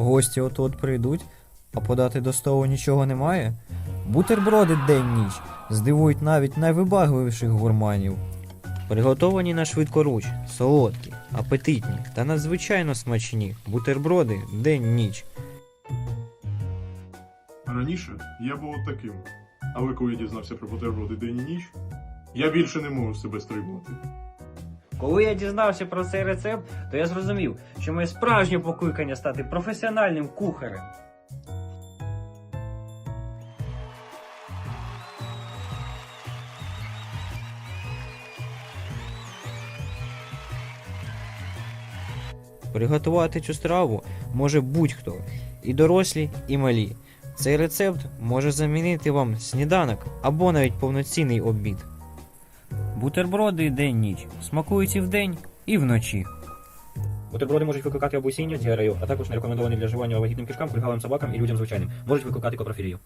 Гості от-от прийдуть, а подати до столу нічого немає. Бутерброди день-ніч здивують навіть найвибагливіших гурманів. Приготовані на швидкоруч, солодкі, апетитні та надзвичайно смачні бутерброди день-ніч. Раніше я був от таким, але коли я дізнався про бутерброди день і ніч, я більше не можу себе стримувати. Коли я дізнався про цей рецепт, то я зрозумів, що моє справжнє покликання стати професіональним кухарем. Приготувати цю страву може будь-хто, і дорослі, і малі. Цей рецепт може замінити вам сніданок або навіть повноцінний обід. Бутерброди день-ніч смакують і вдень, і вночі. Бутерброди можуть викликати обусіння, діарею, а також не рекомендовані для вживання вагітним кишкам, кульгавим собакам і людям звичайним. Можуть викликати копрофілію.